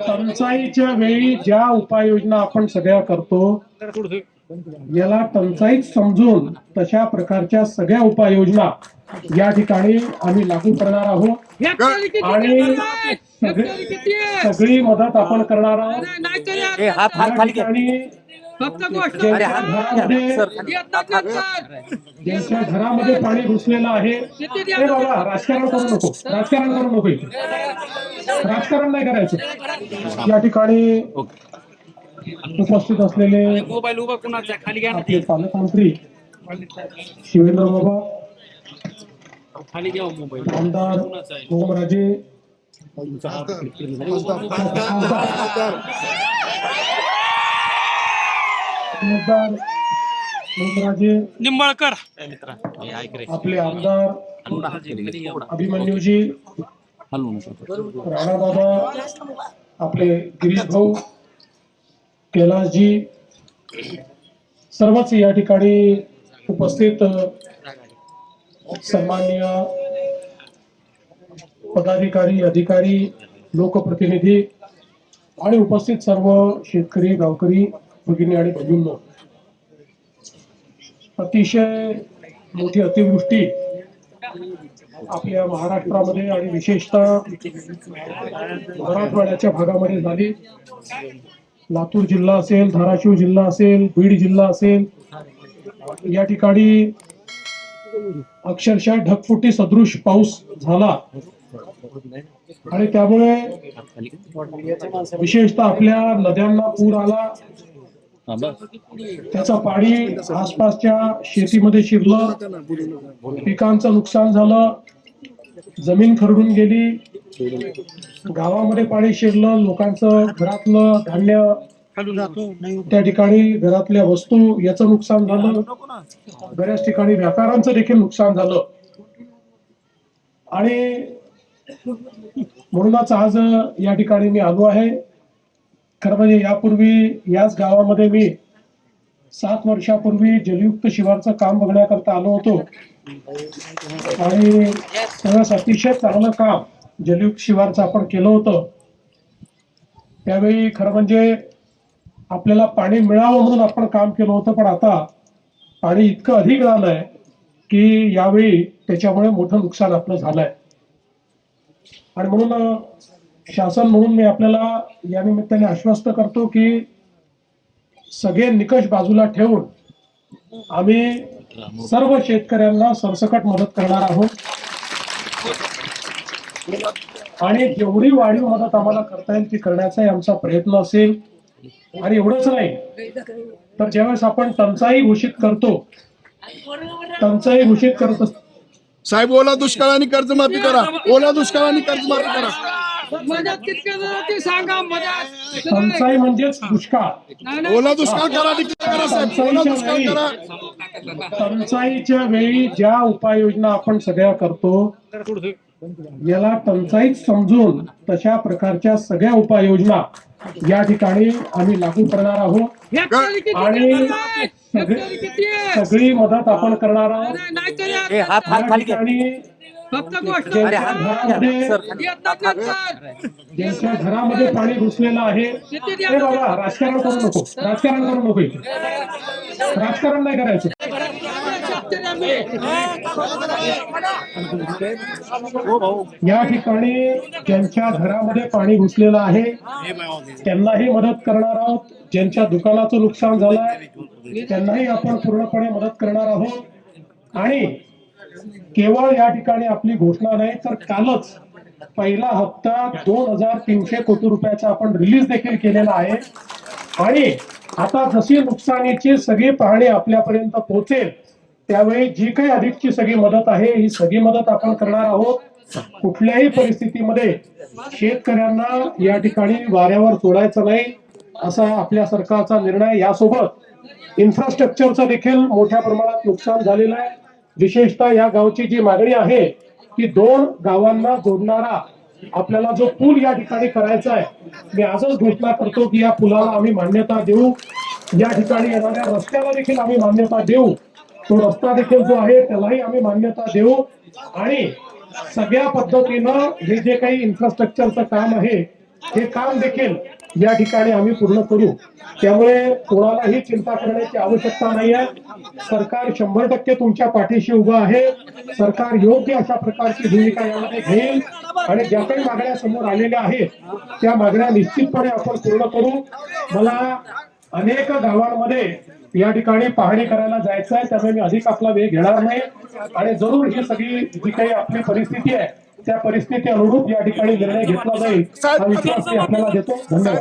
टंचाईच्या वेळी ज्या उपाययोजना आपण सगळ्या करतो याला टंचाईत समजून तशा प्रकारच्या सगळ्या उपाययोजना या ठिकाणी आम्ही लागू करणार आहोत आणि सगळी सगळी मदत आपण करणार आहोत हात ज्यांच्या घरामध्ये सर ज्यांच्या घरामध्ये पाणी घुसलेलं आहे ते बाबा राजकारण करू नको राजकारण करू नको इथे. राजकारण नाही करायचं या ठिकाणी उपस्थित असलेले मोबाईल उभा कुणाचा आहे? खाली घ्या ना आपले पालकमंत्री शिवेंद्र बाबा खाली घ्या हो मोबाईल आमदार ओमराजे आमदार ओमराजे मित्रा ऐक रे. आपले आमदार अभिमन्यूजी राणा बाबा आपले गिरीश भाऊ कैलासजी सर्वच या ठिकाणी उपस्थित सन्माननीय पदाधिकारी अधिकारी लोकप्रतिनिधी आणि उपस्थित सर्व शेतकरी गावकरी भगिनी आणि भगिनींनो अतिशय मोठी अतिवृष्टी आपल्या महाराष्ट्रामध्ये आणि विशेषतः मराठवाड्याच्या भागामध्ये झाली. लातूर जिल्हा असेल धाराशिव जिल्हा असेल बीड जिल्हा असेल या ठिकाणी अक्षरशः ढगफुटी सदृश पाऊस झाला. आणि त्यामुळे विशेषतः आपल्या नद्यांना पूर आला. त्याचं पाणी आसपासच्या शेतीमध्ये शिरलं. पिकांचं नुकसान झालं. जमीन खरडून गेली. गावामध्ये पाणी शिरलं. लोकांचं घरातलं धान्य त्या ठिकाणी घरातल्या वस्तू याचं नुकसान झालं. बऱ्याच ठिकाणी व्यापारांचं देखील नुकसान झालं. आणि म्हणूनच आज या ठिकाणी मी आलो आहे. खरं म्हणजे यापूर्वी याच गावामध्ये मी सात वर्षापूर्वी जलयुक्त शिवारचं काम बघण्याकरता आलो होतो. आणि सगळं अतिशय चांगलं काम जलयुक्त शिवारचं आपण केलं होतं. त्यावेळी खरं म्हणजे आपल्याला पाणी मिळावं म्हणून आपण काम केलं होतं पण आता पाणी इतकं अधिक झालंय की यावेळी त्याच्यामुळे मोठं नुकसान आपलं झालंय. आणि म्हणून शासन म्हणून मी आपल्याला या निमित्ताने आश्वस्त करतो की सगळे निकष बाजूला ठेवून आम्ही सर्व शेतकऱ्यांना सरसकट मदत करणार आहोत. आणि जेवढी वाढीव मदत आम्हाला करता येईल ती करण्याचाही आमचा प्रयत्न असेल. आणि एवढंच नाही तर ज्यावेळेस आपण टंचाई घोषित करतो टंचाई घोषित करत असतो. साहेब ओला दुष्काळ आणि कर्जमाफी करा. ओला दुष्काळ आणि कर्जमाफी करा. मदत कितके ते सांगा मदत टंचाई म्हणजेच दुष्काळ. ओला दुष्काळ करा declare करा साहेब. ओला दुष्काळ करा. टंचाईच्या वेळी ज्या उपाययोजना आपण सगळ्या करतो याला टंचाईत समजून तशा प्रकारच्या सगळ्या उपाययोजना या ठिकाणी आम्ही लागू करणार आहोत. आणि? सगळी मदत आपण करणार आहोत. या ठिकाणी फक्त गोष्ट. ज्यांच्या घरामध्ये पाणी घुसलेलं आहे. ते बाबा राजकारण करू नको. राजकारण करू नको. राजकारण नाही करायचं. या ठिकाणी ज्यांच्या घरामध्ये पाणी घुसलेलं आहे त्यांनाही मदत करणार आहोत. ज्यांच्या दुकानाचं नुकसान झालंय त्यांनाही आपण पूर्णपणे मदत करणार आहोत. आणि केवळ या ठिकाणी आपली घोषणा नाही तर कालच पहिला हप्ता दोन हजार तीनशे कोटी रुपयाचा आपण रिलीज देखील केलेला आहे. आणि आता जशी नुकसानीची सगळी पाहणी आपल्यापर्यंत पोहोचेल त्यावेळी जी काही अधिकची सगळी मदत आहे ही सगळी मदत आपण करणार आहोत. कुठल्याही परिस्थितीमध्ये शेतकऱ्यांना या ठिकाणी वाऱ्यावर सोडायचं नाही असा आपल्या सरकारचा निर्णय. यासोबत इन्फ्रास्ट्रक्चरचं देखील मोठ्या प्रमाणात नुकसान झालेलं आहे. विशेषतः या गावची जी मागणी आहे की दोन गावांना जोडणारा आपल्याला जो पूल या ठिकाणी करायचा आहे मी आजच घोषणा करतो की या पुलाला आम्ही मान्यता देऊ. या ठिकाणी येणाऱ्या रस्त्याला देखील आम्ही मान्यता देऊ. तो रस्ता देखील जो आहे त्यालाही आम्ही मान्यता देऊ. आणि सगळ्या पद्धतीनं हे जे काही इन्फ्रास्ट्रक्चरचं काम आहे हे काम देखील या ठिकाणी आम्ही पूर्ण करू त्यामुळे कोणालाही चिंता करण्याची आवश्यकता नाही आहे. सरकार शंभर टक्के तुमच्या पाठीशी उभं आहे. सरकार योग्य अशा प्रकारची भूमिका यामध्ये घेईल. आणि ज्या काही मागण्या समोर आलेल्या आहेत त्या मागण्या निश्चितपणे आपण पूर्ण करू. मला अनेक गावांमध्ये या ठिकाणी पाहणी करायला जायचं आहे त्यामुळे मी अधिक आपला वेळ घेणार नाही. आणि जरूर ही सगळी जी काही आपली परिस्थिती आहे त्या परिस्थिती अनुरूप या ठिकाणी निर्णय घेतला जाईल. हा विश्वास मी आपल्याला देतो. धन्यवाद.